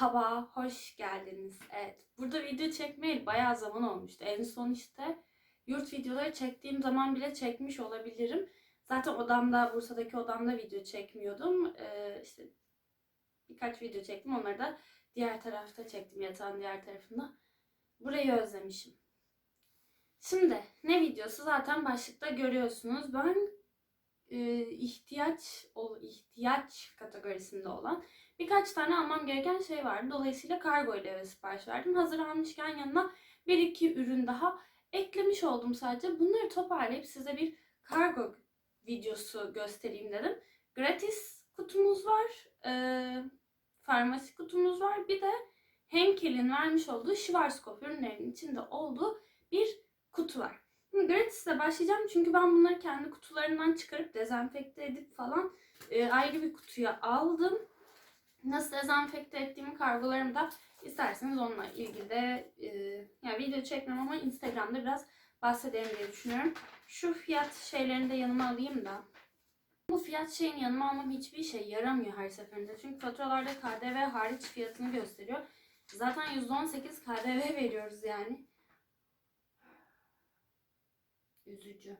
Merhaba, hoş geldiniz. Evet, burada video çekmeyeli bayağı zaman olmuştu. En son işte yurt videoları çektiğim zaman bile çekmiş olabilirim. Zaten odamda, Bursa'daki odamda video çekmiyordum. Ee, işte birkaç video çektim. Onları da diğer tarafta çektim, yatağın diğer tarafında. Burayı özlemişim. Şimdi ne videosu zaten başlıkta görüyorsunuz. Ben e, ihtiyaç o ihtiyaç kategorisinde olan birkaç tane almam gereken şey vardı. Dolayısıyla kargo ile eve sipariş verdim. Hazır almışken yanına bir iki ürün daha eklemiş oldum sadece. Bunları toparlayıp size bir kargo videosu göstereyim dedim. Gratis kutumuz var. Ee, farmasi kutumuz var. Bir de Henkel'in vermiş olduğu Schwarzkopf ürünlerinin içinde olduğu bir kutu var. Şimdi gratis'le başlayacağım çünkü ben bunları kendi kutularından çıkarıp dezenfekte edip falan e, ayrı bir kutuya aldım. Nasıl dezenfekte ettiğimi kargolarımda isterseniz onunla ilgili de e, yani video çekmem ama Instagram'da biraz bahsedeyim diye düşünüyorum. Şu fiyat şeylerini de yanıma alayım da. Bu fiyat şeyini yanıma almam hiçbir şey yaramıyor her seferinde. Çünkü faturalarda KDV hariç fiyatını gösteriyor. Zaten %18 KDV veriyoruz yani. Üzücü.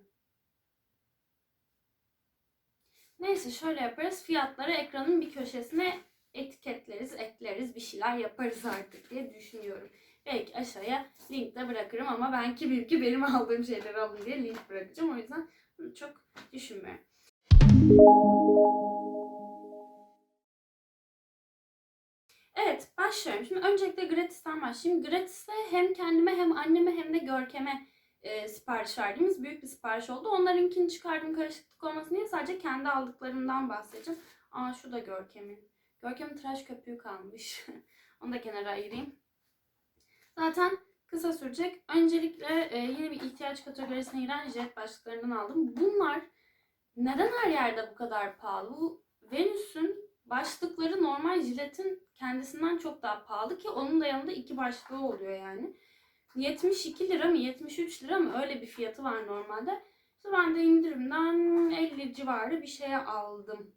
Neyse şöyle yaparız. Fiyatları ekranın bir köşesine etiketleriz, ekleriz, bir şeyler yaparız artık diye düşünüyorum. Belki aşağıya link de bırakırım ama ben kimim ki benim aldığım şeyleri alın diye link bırakacağım. O yüzden bunu çok düşünmüyorum. Evet başlıyorum. Şimdi öncelikle gratis'ten başlayayım. Gratis'te hem kendime hem anneme hem de Görkem'e e, sipariş verdiğimiz büyük bir sipariş oldu. Onlarınkini çıkardım karışıklık olmasın diye sadece kendi aldıklarımdan bahsedeceğim. Aa şu da Görkem'in. Görkem'in tıraş köpüğü kalmış. Onu da kenara ayırayım. Zaten kısa sürecek. Öncelikle e, yine bir ihtiyaç kategorisine giren jet başlıklarından aldım. Bunlar neden her yerde bu kadar pahalı? Bu Venüs'ün başlıkları normal jiletin kendisinden çok daha pahalı ki onun da yanında iki başlığı oluyor yani. 72 lira mı 73 lira mı öyle bir fiyatı var normalde. İşte ben de indirimden 50 civarı bir şeye aldım.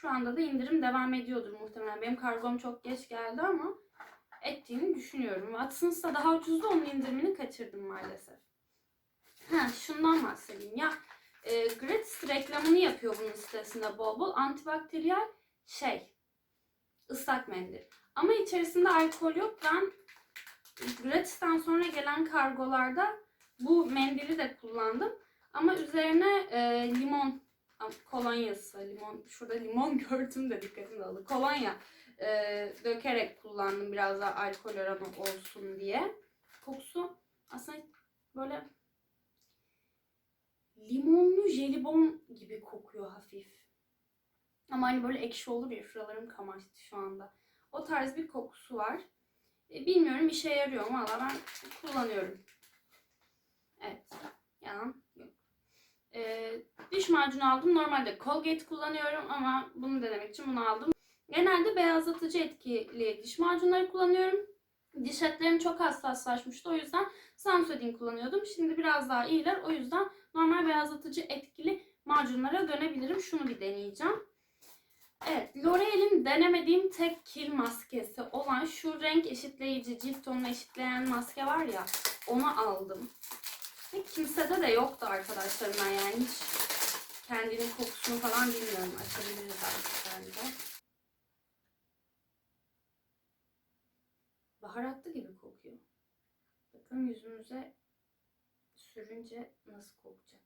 Şu anda da indirim devam ediyordur muhtemelen. Benim kargom çok geç geldi ama ettiğini düşünüyorum. Watsons'ta daha ucuzdu onun indirimini kaçırdım maalesef. Ha şundan bahsedeyim. Ya e, gratis reklamını yapıyor bunun sitesinde bol bol. Antibakteriyel şey ıslak mendil. Ama içerisinde alkol yok. Ben Gratis'ten sonra gelen kargolarda bu mendili de kullandım. Ama üzerine e, limon kolonyası, limon şurada limon gördüm de dikkatim dağıldı. Kolonya e, dökerek kullandım biraz daha alkol oranı olsun diye. Kokusu aslında böyle limonlu jelibon gibi kokuyor hafif. Ama hani böyle ekşi olur ya şuralarım kamaştı şu anda. O tarz bir kokusu var. E, bilmiyorum işe yarıyor mu valla ben kullanıyorum. Evet. Yalan. E, diş macunu aldım. Normalde Colgate kullanıyorum ama bunu denemek için bunu aldım. Genelde beyazlatıcı etkili diş macunları kullanıyorum. Diş etlerim çok hassaslaşmıştı. O yüzden Samsudin kullanıyordum. Şimdi biraz daha iyiler. O yüzden normal beyazlatıcı etkili macunlara dönebilirim. Şunu bir deneyeceğim. Evet, L'Oreal'in denemediğim tek kil maskesi olan şu renk eşitleyici, cilt tonunu eşitleyen maske var ya, onu aldım. Ve kimsede de yoktu arkadaşlarımdan yani hiç kendinin kokusunu falan bilmiyorum. Açabiliriz artık bence. Baharatlı gibi kokuyor. Bakın yüzümüze sürünce nasıl kokacak.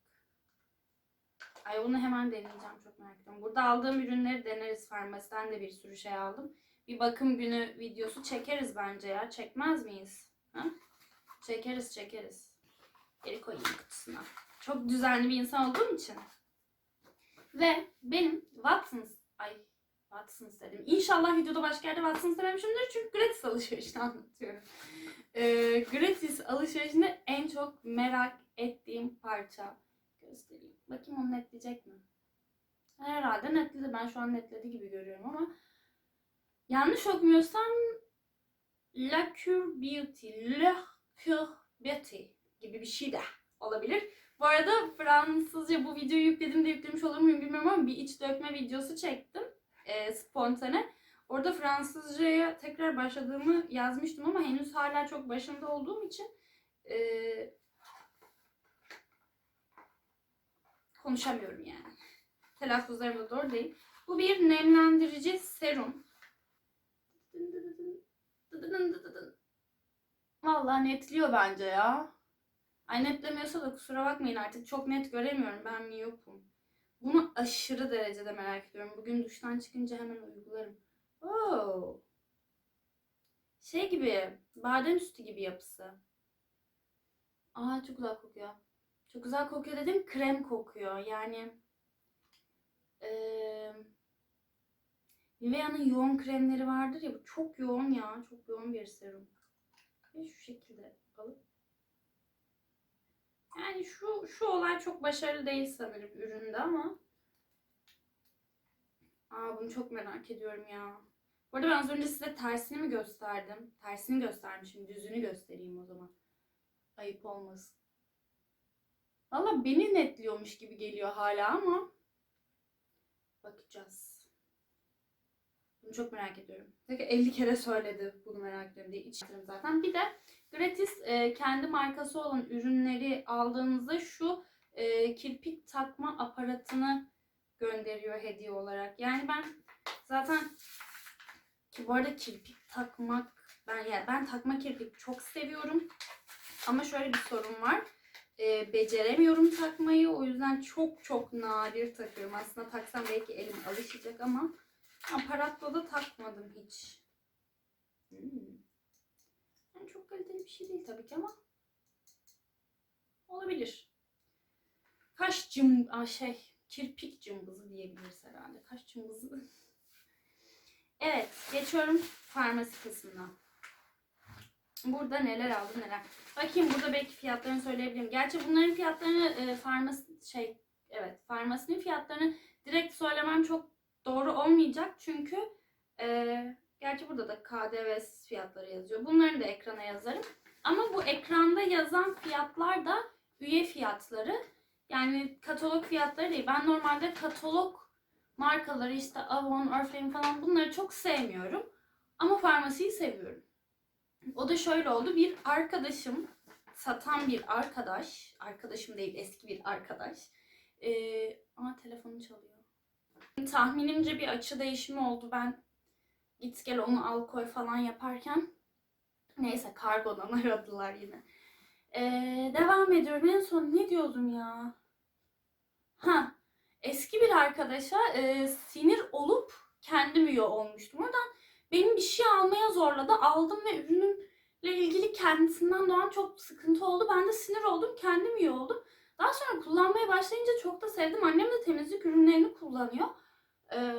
Ay bunu hemen deneyeceğim çok merak ediyorum. Burada aldığım ürünleri deneriz. Farmasiden de bir sürü şey aldım. Bir bakım günü videosu çekeriz bence ya. Çekmez miyiz? Ha? Çekeriz çekeriz. Geri koyayım kutusuna. Çok düzenli bir insan olduğum için. Ve benim Watsons ay Watsons dedim. İnşallah videoda başka yerde Watsons dememişimdir. Çünkü gratis alışverişini anlatıyorum. Ee, gratis alışverişinde en çok merak ettiğim parça göstereyim. Bakayım onu netleyecek mi? Herhalde netledi. Ben şu an netledi gibi görüyorum ama yanlış okumuyorsam La Cure Beauty, La Cure Beauty gibi bir şey de olabilir. Bu arada Fransızca bu videoyu yükledim de yüklemiş olur muyum bilmiyorum ama bir iç dökme videosu çektim. E, spontane. Orada Fransızcaya tekrar başladığımı yazmıştım ama henüz hala çok başında olduğum için eee, konuşamıyorum yani. Telaffuzlarım da doğru değil. Bu bir nemlendirici serum. Vallahi netliyor bence ya. Ay netlemiyorsa da kusura bakmayın artık çok net göremiyorum. Ben miyopum. Bunu aşırı derecede merak ediyorum. Bugün duştan çıkınca hemen uygularım. Oo. Şey gibi, badem sütü gibi yapısı. Aa çok güzel kokuyor. Çok güzel kokuyor dedim, krem kokuyor. Yani eee Nivea'nın yoğun kremleri vardır ya, bu çok yoğun ya. Çok yoğun bir serum. Ve şu şekilde alıp yani şu şu olay çok başarılı değil sanırım üründe ama Aa bunu çok merak ediyorum ya. Bu arada ben az önce size tersini mi gösterdim? Tersini göstermişim. Düzünü göstereyim o zaman. Ayıp olmasın. Valla beni netliyormuş gibi geliyor hala ama bakacağız. Bunu çok merak ediyorum. Peki 50 kere söyledi bunu merak ediyorum diye içtim zaten. Bir de gratis e, kendi markası olan ürünleri aldığınızda şu e, kirpik takma aparatını gönderiyor hediye olarak. Yani ben zaten ki bu arada kirpik takmak ben yani ben takma kirpik çok seviyorum. Ama şöyle bir sorun var. E, beceremiyorum takmayı. O yüzden çok çok nadir takıyorum. Aslında taksam belki elim alışacak ama aparatla da takmadım hiç. Hmm. Çok kaliteli bir şey değil tabii ki ama olabilir. Kaş cım Aa, şey kirpik cımbızı diyebiliriz herhalde. Kaş cımbızı. evet geçiyorum farmasi kısmına. Burada neler aldım neler. Bakayım burada belki fiyatlarını söyleyebilirim. Gerçi bunların fiyatlarını e, farmasi şey evet farmasinin fiyatlarını direkt söylemem çok doğru olmayacak. Çünkü e, gerçi burada da KDV fiyatları yazıyor. Bunları da ekrana yazarım. Ama bu ekranda yazan fiyatlar da üye fiyatları. Yani katalog fiyatları değil. Ben normalde katalog markaları işte Avon, Oriflame falan bunları çok sevmiyorum. Ama farmasiyi seviyorum. O da şöyle oldu. Bir arkadaşım, satan bir arkadaş, arkadaşım değil eski bir arkadaş. Ee, aa telefonu çalıyor. Tahminimce bir açı değişimi oldu. Ben git gel onu al koy falan yaparken. Neyse kargodan aradılar yine. Ee, devam ediyorum. En son ne diyordum ya? Ha, eski bir arkadaşa e, sinir olup kendim üye olmuştum. Oradan benim bir şey almaya zorladı. Aldım ve ürünümle ilgili kendisinden doğan çok sıkıntı oldu. Ben de sinir oldum. Kendim üye oldum. Daha sonra kullanmaya başlayınca çok da sevdim. Annem de temizlik ürünlerini kullanıyor. Ee,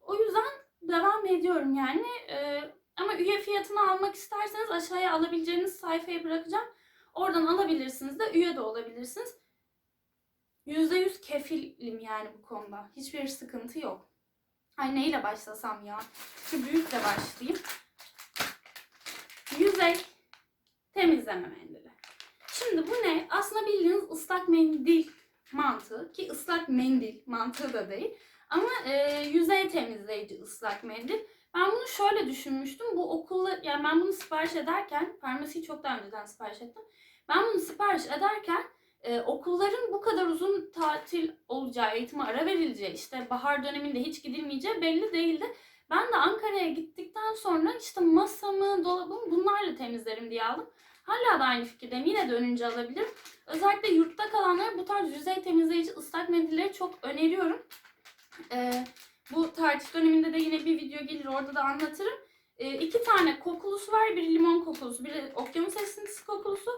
o yüzden devam ediyorum yani. Ee, ama üye fiyatını almak isterseniz aşağıya alabileceğiniz sayfayı bırakacağım. Oradan alabilirsiniz de üye de olabilirsiniz. %100 kefilim yani bu konuda. Hiçbir sıkıntı yok. Ay neyle başlasam ya? Şu büyükle başlayayım. Yüzey temizleme mendili. Şimdi bu ne? Aslında bildiğiniz ıslak mendil mantığı ki ıslak mendil mantığı da değil. Ama e, yüzey temizleyici ıslak mendil. Ben bunu şöyle düşünmüştüm. Bu okulla yani ben bunu sipariş ederken farmasiyi çok daha önceden sipariş ettim. Ben bunu sipariş ederken e, okulların bu kadar uzun tatil olacağı, eğitime ara verileceği, işte bahar döneminde hiç gidilmeyeceği belli değildi. Ben de Ankara'ya gittikten sonra işte masamı, dolabımı bunlarla temizlerim diye aldım. Hala da aynı fikirdeyim. Yine de önce alabilirim. Özellikle yurtta kalanlara bu tarz yüzey temizleyici ıslak mendilleri çok öneriyorum. Ee, bu tatil döneminde de yine bir video gelir orada da anlatırım. Ee, iki tane kokulusu var. Biri limon kokulusu, biri okyanus esintisi kokulusu.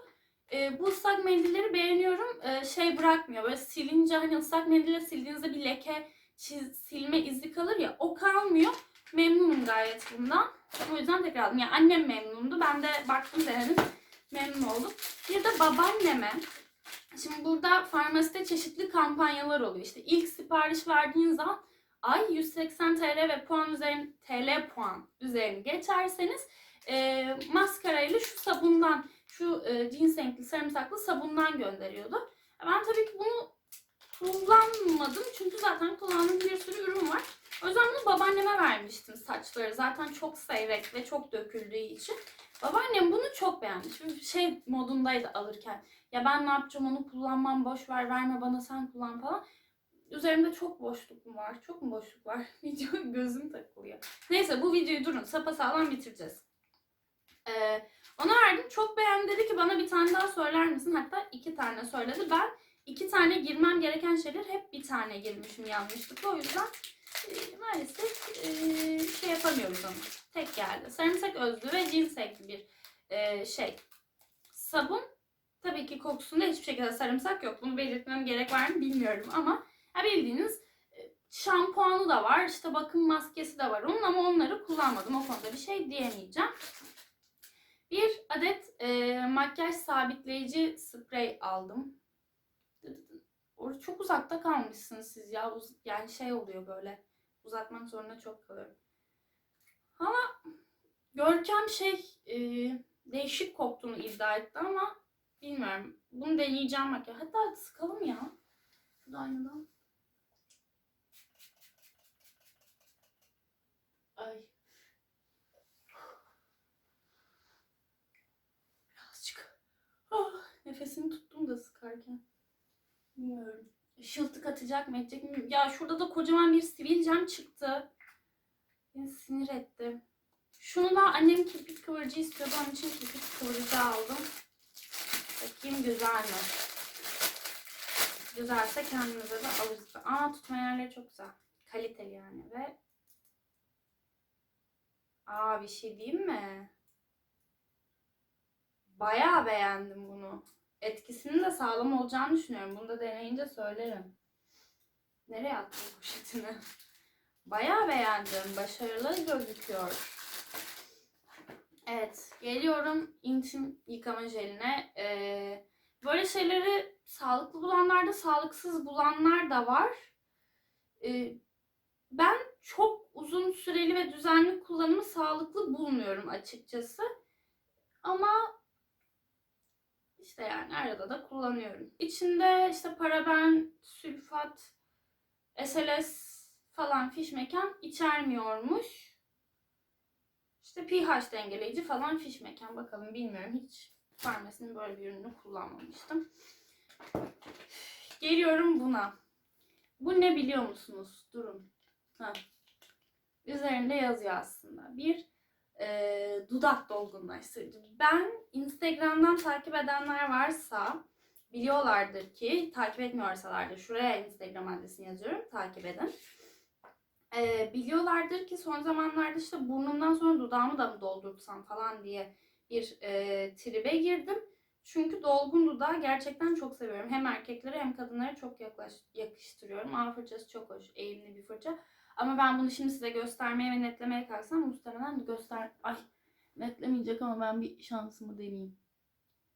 Ee, bu ıslak mendilleri beğeniyorum. Ee, şey bırakmıyor. Böyle silince hani ıslak mendille sildiğinizde bir leke, çiz, silme izi kalır ya. O kalmıyor. Memnunum gayet bundan. O yüzden tekrar aldım. Yani annem memnundu. Ben de baktım denedim. Memnun oldum. Bir de babaanneme Şimdi burada farmaside çeşitli kampanyalar oluyor. İşte ilk sipariş verdiğiniz zaman ay 180 TL ve puan üzerine TL puan üzerini geçerseniz e, maskarayla şu sabundan şu e, ginsengli sarımsaklı sabundan gönderiyordu. Ben tabii ki bunu kullanmadım çünkü zaten kullandığım bir sürü ürün var. O yüzden bunu babaanneme vermiştim saçları. Zaten çok seyrek ve çok döküldüğü için. Babaannem bunu çok beğendi. Şimdi şey modundaydı alırken. Ya ben ne yapacağım onu kullanmam boş ver verme bana sen kullan falan. Üzerimde çok boşluk mu var? Çok mu boşluk var? Video gözüm takılıyor. Neyse bu videoyu durun sapasağlam bitireceğiz. Ee, ona verdim. Çok beğendi. Dedi ki bana bir tane daha söyler misin? Hatta iki tane söyledi. Ben iki tane girmem gereken şeyler hep bir tane girmişim yanlışlıkla. O yüzden e, maalesef e, şey yapamıyoruz onu. Tek geldi. Sarımsak özlü ve cins ekli bir e, şey. Sabun. Tabii ki kokusunda hiçbir şekilde sarımsak yok. Bunu belirtmem gerek var mı bilmiyorum ama ya bildiğiniz e, şampuanı da var. işte bakım maskesi de var onun ama onları kullanmadım. O konuda bir şey diyemeyeceğim. Bir adet e, makyaj sabitleyici sprey aldım. Orada çok uzakta kalmışsınız siz ya. Uz- yani şey oluyor böyle. Uzatmak zorunda çok kalıyorum. Ama Görkem şey e, değişik koktuğunu iddia etti ama bilmiyorum. Bunu deneyeceğim makyaj. Hatta sıkalım ya. Şu aynadan. Ay. Birazcık. Ah, nefesimi tuttum da sıkarken. Bilmiyorum. Işıltı katacak mı edecek mi? Ya şurada da kocaman bir sivilcem çıktı. Beni sinir etti. Şunu da annem kirpik kıvırıcı istiyordu. Onun için kirpik kıvırıcı aldım. Bakayım güzel mi? Güzelse kendimize de alırız. Aa tutma yerleri çok güzel. Kaliteli yani ve Aa bir şey diyeyim mi? Bayağı beğendim bunu. Etkisinin de sağlam olacağını düşünüyorum. Bunu da deneyince söylerim. Nereye attım poşetini? Bayağı beğendim. Başarılı gözüküyor. Evet, geliyorum intim yıkama jeline. Ee, böyle şeyleri sağlıklı bulanlar da sağlıksız bulanlar da var. Ee, ben çok uzun süreli ve düzenli kullanımı sağlıklı bulmuyorum açıkçası. Ama işte yani arada da kullanıyorum. İçinde işte paraben, sülfat, SLS falan fiş mekan içermiyormuş. İşte pH dengeleyici falan fiş mekan bakalım bilmiyorum hiç farmasinin böyle bir ürünü kullanmamıştım. Geliyorum buna. Bu ne biliyor musunuz? Durun. Ha. Üzerinde yazıyor aslında. Bir dudak dolgunlaştırıcı. Ben Instagram'dan takip edenler varsa biliyorlardır ki takip etmiyorsalar da şuraya Instagram adresini yazıyorum. Takip edin. E, biliyorlardır ki son zamanlarda işte burnumdan sonra dudağımı da mı doldursam falan diye bir e, tribe girdim. Çünkü dolgun dudağı gerçekten çok seviyorum. Hem erkeklere hem kadınlara çok yaklaş, yakıştırıyorum. A fırçası çok hoş, eğimli bir fırça. Ama ben bunu şimdi size göstermeye ve netlemeye kalksam muhtemelen göster... Ay netlemeyecek ama ben bir şansımı deneyeyim.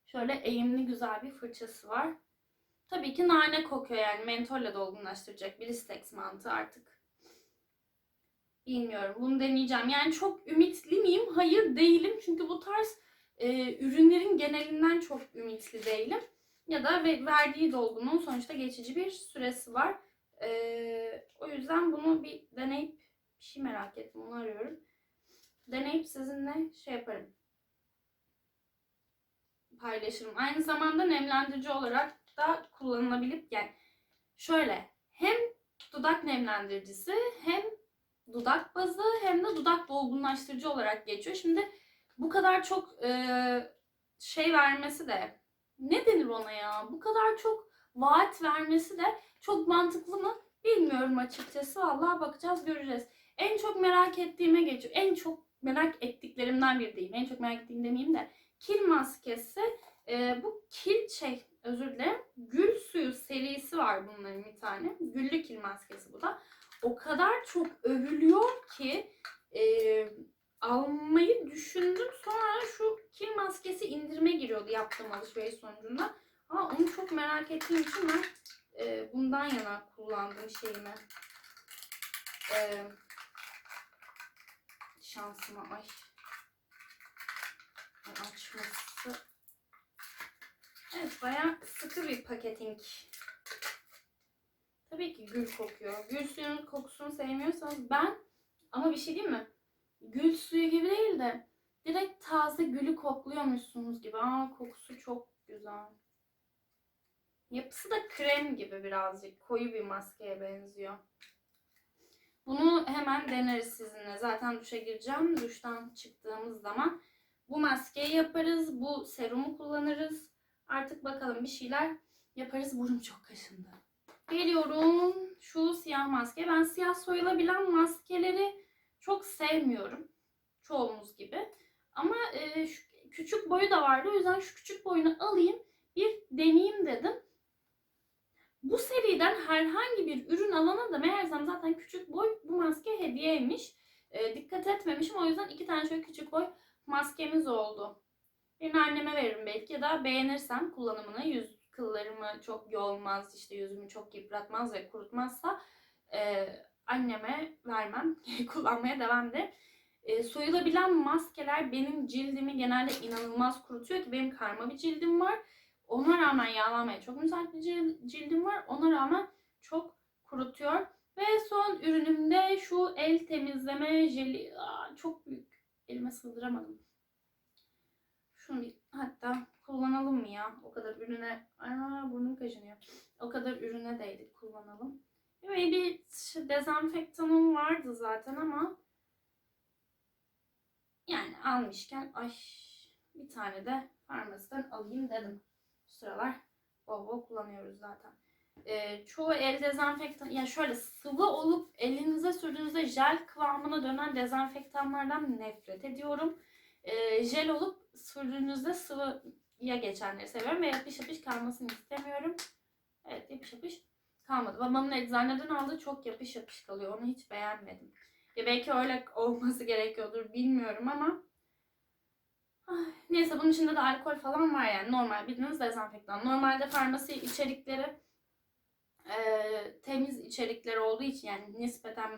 Şöyle eğimli güzel bir fırçası var. Tabii ki nane kokuyor yani mentolle dolgunlaştıracak. Blistex mantığı artık. Bilmiyorum. Bunu deneyeceğim. Yani çok ümitli miyim? Hayır değilim. Çünkü bu tarz e, ürünlerin genelinden çok ümitli değilim. Ya da ve- verdiği dolgunun sonuçta geçici bir süresi var. E, o yüzden bunu bir deneyip bir şey merak ettim. Onu arıyorum. Deneyip sizinle şey yaparım. Paylaşırım. Aynı zamanda nemlendirici olarak da kullanılabilip yani şöyle hem dudak nemlendiricisi hem dudak bazı hem de dudak dolgunlaştırıcı olarak geçiyor. Şimdi bu kadar çok e, şey vermesi de ne denir ona ya? Bu kadar çok vaat vermesi de çok mantıklı mı? Bilmiyorum açıkçası. Vallahi bakacağız göreceğiz. En çok merak ettiğime geçiyor. En çok merak ettiklerimden biri diyeyim. En çok merak ettiğim demeyeyim de. Kil maskesi. E, bu kil şey özür dilerim. Gül suyu serisi var bunların bir tane. Güllü kil maskesi bu da. O kadar çok övülüyor ki e, almayı düşündüm. Sonra şu kil maskesi indirime giriyordu yaptığım alışveriş sonucunda. Ama onu çok merak ettiğim için ben e, bundan yana kullandım şeyimi. E, şansıma ay. Açması. Evet bayağı sıkı bir paketing. Tabii ki gül kokuyor. Gül suyunun kokusunu sevmiyorsanız ben ama bir şey diyeyim mi? Gül suyu gibi değil de direkt taze gülü kokluyormuşsunuz gibi. Aa kokusu çok güzel. Yapısı da krem gibi birazcık. Koyu bir maskeye benziyor. Bunu hemen deneriz sizinle. Zaten duşa gireceğim. Duştan çıktığımız zaman bu maskeyi yaparız. Bu serumu kullanırız. Artık bakalım bir şeyler yaparız. Burnum çok kaşındı. Geliyorum şu siyah maske. Ben siyah soyulabilen maskeleri çok sevmiyorum. Çoğumuz gibi. Ama e, şu küçük boyu da vardı. O yüzden şu küçük boyunu alayım. Bir deneyeyim dedim. Bu seriden herhangi bir ürün alana da meğersem zaten küçük boy bu maske hediyeymiş. E, dikkat etmemişim. O yüzden iki tane şöyle küçük boy maskemiz oldu. Birini anneme veririm belki ya da beğenirsem kullanımını yüz kıllarımı çok yolmaz, işte yüzümü çok yıpratmaz ve kurutmazsa e, anneme vermem. Kullanmaya devam ederim. E, soyulabilen maskeler benim cildimi genelde inanılmaz kurutuyor ki benim karma bir cildim var. Ona rağmen yağlanmaya çok müsait bir cil- cildim var. Ona rağmen çok kurutuyor. Ve son ürünümde şu el temizleme jeli. Aa, çok büyük. Elime sığdıramadım. Şunu bir hatta kullanalım mı ya? O kadar ürüne... Aa, burnum kaşınıyor. O kadar ürüne değdik kullanalım. Ve bir dezenfektanım vardı zaten ama yani almışken ay bir tane de farmasiden alayım dedim. Sıralar bol bol kullanıyoruz zaten. Ee, çoğu el dezenfektan, ya şöyle sıvı olup elinize sürdüğünüzde jel kıvamına dönen dezenfektanlardan nefret ediyorum. Ee, jel olup sürdüğünüzde sıvıya geçenleri seviyorum ve yapış yapış kalmasını istemiyorum. Evet yapış yapış kalmadı. Babamın eczaneden aldığı çok yapış yapış kalıyor. Onu hiç beğenmedim. Ya belki öyle olması gerekiyordur bilmiyorum ama neyse bunun içinde de alkol falan var yani normal bildiğiniz dezenfektan. Normalde farmasi içerikleri e, temiz içerikleri olduğu için yani nispeten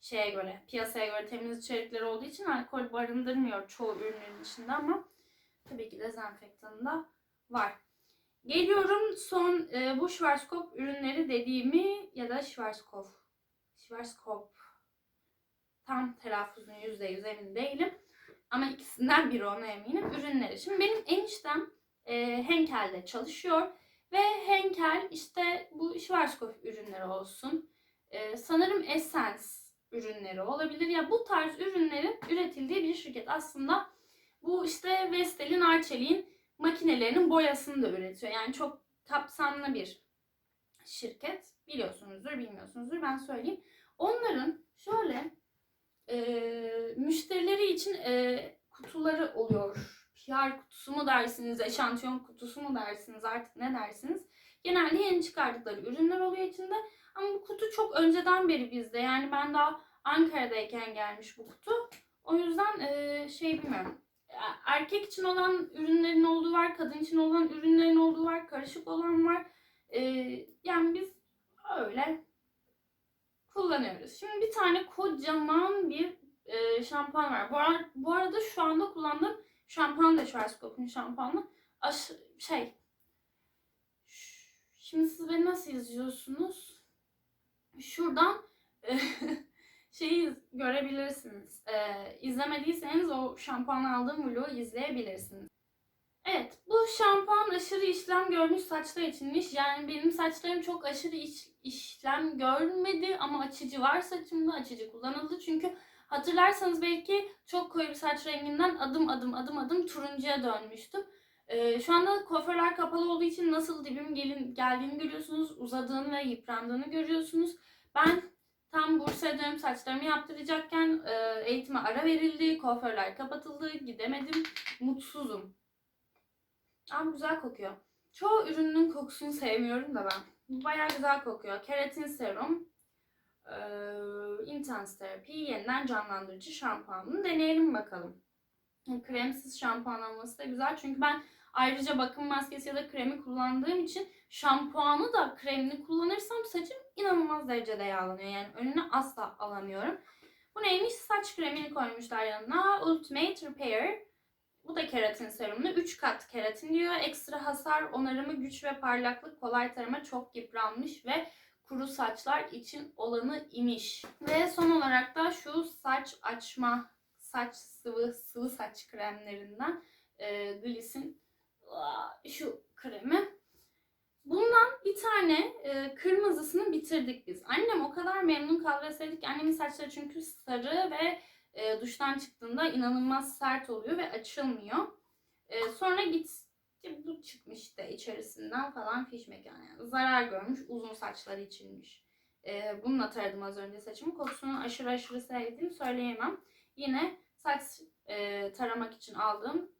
şeye göre piyasaya göre temiz içerikleri olduğu için alkol barındırmıyor çoğu ürünün içinde ama tabii ki dezenfektanı da var. Geliyorum son e, bu Schwarzkopf ürünleri dediğimi ya da Schwarzkopf Schwarzkopf tam telaffuzunu %100 emin değilim. Ama ikisinden biri ona eminim. Ürünleri. Şimdi benim eniştem e, Henkel'de çalışıyor. Ve Henkel işte bu Schwarzkopf ürünleri olsun. E, sanırım Essence ürünleri olabilir. Ya bu tarz ürünlerin üretildiği bir şirket. Aslında bu işte Vestel'in, Arçelik'in makinelerinin boyasını da üretiyor. Yani çok kapsamlı bir şirket. Biliyorsunuzdur, bilmiyorsunuzdur. Ben söyleyeyim. Onların şöyle e, müşterileri için e, kutuları oluyor. PR kutusu mu dersiniz, eşantiyon kutusu mu dersiniz artık ne dersiniz. Genelde yeni çıkardıkları ürünler oluyor içinde. Ama bu kutu çok önceden beri bizde. Yani ben daha Ankara'dayken gelmiş bu kutu. O yüzden e, şey bilmiyorum. Erkek için olan ürünlerin olduğu var, kadın için olan ürünlerin olduğu var, karışık olan var. E, yani biz öyle kullanıyoruz. Şimdi bir tane kocaman bir e, şampuan var. Bu, ara- bu arada şu anda kullandığım şampuan da Schwarzkopf'un şampuanı. Aş şey. Şimdi siz beni nasıl izliyorsunuz? Şuradan e, şeyi görebilirsiniz. E, izlemediyseniz o şampuan aldığım vlogu izleyebilirsiniz. Evet, bu şampuan aşırı işlem görmüş saçlar içinmiş. Yani benim saçlarım çok aşırı iş- işlem görmedi ama açıcı var saçımda. Açıcı kullanıldı çünkü hatırlarsanız belki çok koyu bir saç renginden adım adım adım adım turuncuya dönmüştüm. Ee, şu anda kuaförler kapalı olduğu için nasıl dibim gelin, geldiğini görüyorsunuz. Uzadığını ve yıprandığını görüyorsunuz. Ben tam Bursa'ya dönüp saçlarımı yaptıracakken e, eğitime ara verildi. Kuaförler kapatıldı. Gidemedim. Mutsuzum. Ama güzel kokuyor. Çoğu ürünün kokusunu sevmiyorum da ben. Bu Bayağı güzel kokuyor. Keratin serum, eee intense terapi, yeniden canlandırıcı şampuanını deneyelim bakalım. Kremsiz şampuan olması da güzel çünkü ben ayrıca bakım maskesi ya da kremi kullandığım için şampuanı da kremini kullanırsam saçım inanılmaz derecede yağlanıyor. Yani önüne asla alamıyorum. Bu neymiş? Saç kremini koymuşlar yanına. Ultimate Repair. Bu da keratin serumlu. 3 kat keratin diyor. Ekstra hasar, onarımı, güç ve parlaklık, kolay tarama, çok yıpranmış ve kuru saçlar için olanı imiş. Ve son olarak da şu saç açma, saç sıvı, sıvı saç kremlerinden e, Gliss'in şu kremi. Bundan bir tane e, kırmızısını bitirdik biz. Annem o kadar memnun kaldı ki annemin saçları çünkü sarı ve e, duştan çıktığında inanılmaz sert oluyor ve açılmıyor. E, sonra git bu çıkmış işte içerisinden falan fişmek yani. Zarar görmüş uzun saçları içinmiş. E, bununla taradım az önce saçımı. Kokusunu aşırı aşırı sevdiğimi söyleyemem. Yine saç e, taramak için aldığım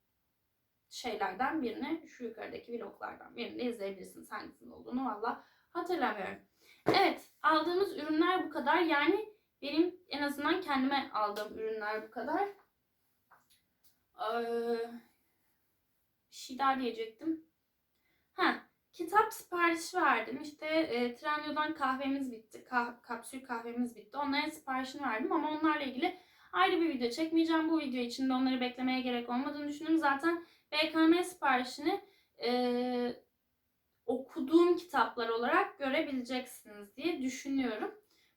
şeylerden birini şu yukarıdaki vloglardan birini izleyebilirsiniz hangisinin olduğunu valla hatırlamıyorum. Evet aldığımız ürünler bu kadar. Yani benim en azından kendime aldığım ürünler bu kadar. Ee, şey daha diyecektim. Ha, kitap siparişi verdim. İşte e, Trendyol'dan kahvemiz bitti. Kah- kapsül kahvemiz bitti. Onların siparişini verdim ama onlarla ilgili ayrı bir video çekmeyeceğim. Bu video için de onları beklemeye gerek olmadığını düşünüyorum. Zaten BKM siparişini e, okuduğum kitaplar olarak görebileceksiniz diye düşünüyorum.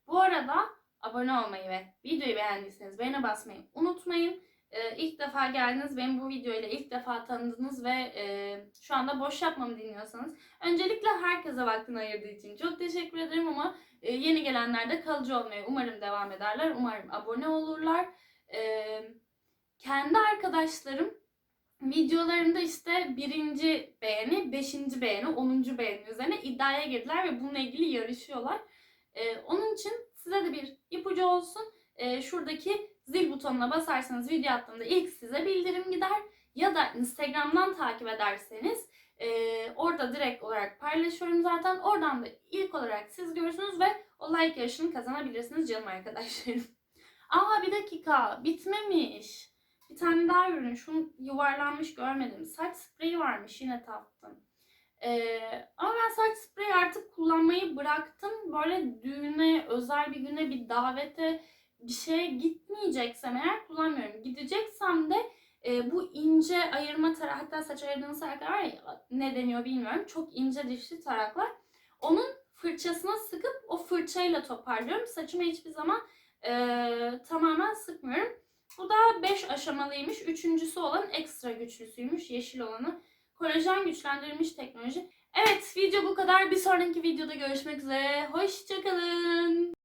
Bu arada abone olmayı ve videoyu beğendiyseniz beğene basmayı unutmayın. Ee, ilk defa geldiniz, benim bu videoyla ilk defa tanıdınız ve e, şu anda boş yapmamı dinliyorsanız öncelikle herkese vaktini ayırdığı için çok teşekkür ederim ama e, yeni gelenler de kalıcı olmaya umarım devam ederler. Umarım abone olurlar. Ee, kendi arkadaşlarım videolarımda işte birinci beğeni, beşinci beğeni, onuncu beğeni üzerine iddiaya girdiler ve bununla ilgili yarışıyorlar. Ee, onun için size de bir ipucu olsun. Ee, şuradaki zil butonuna basarsanız video attığımda ilk size bildirim gider. Ya da Instagram'dan takip ederseniz e, orada direkt olarak paylaşıyorum zaten. Oradan da ilk olarak siz görürsünüz ve o like yarışını kazanabilirsiniz canım arkadaşlarım. Aa bir dakika bitmemiş. Bir tane daha ürün. Şunu yuvarlanmış görmedim. Saç spreyi varmış yine taktım. Ee, ama ben saç spreyi artık kullanmayı bıraktım. Böyle düğüne, özel bir güne, bir davete bir şeye gitmeyeceksem eğer kullanmıyorum. Gideceksem de e, bu ince ayırma tarak, hatta saç ayırdığınız taraklar var ya ne deniyor bilmiyorum. Çok ince dişli taraklar. Onun fırçasına sıkıp o fırçayla toparlıyorum. Saçımı hiçbir zaman e, tamamen sıkmıyorum. Bu da 5 aşamalıymış. Üçüncüsü olan ekstra güçlüsüymüş. Yeşil olanı. Kolajen güçlendirilmiş teknoloji. Evet video bu kadar. Bir sonraki videoda görüşmek üzere. Hoşçakalın.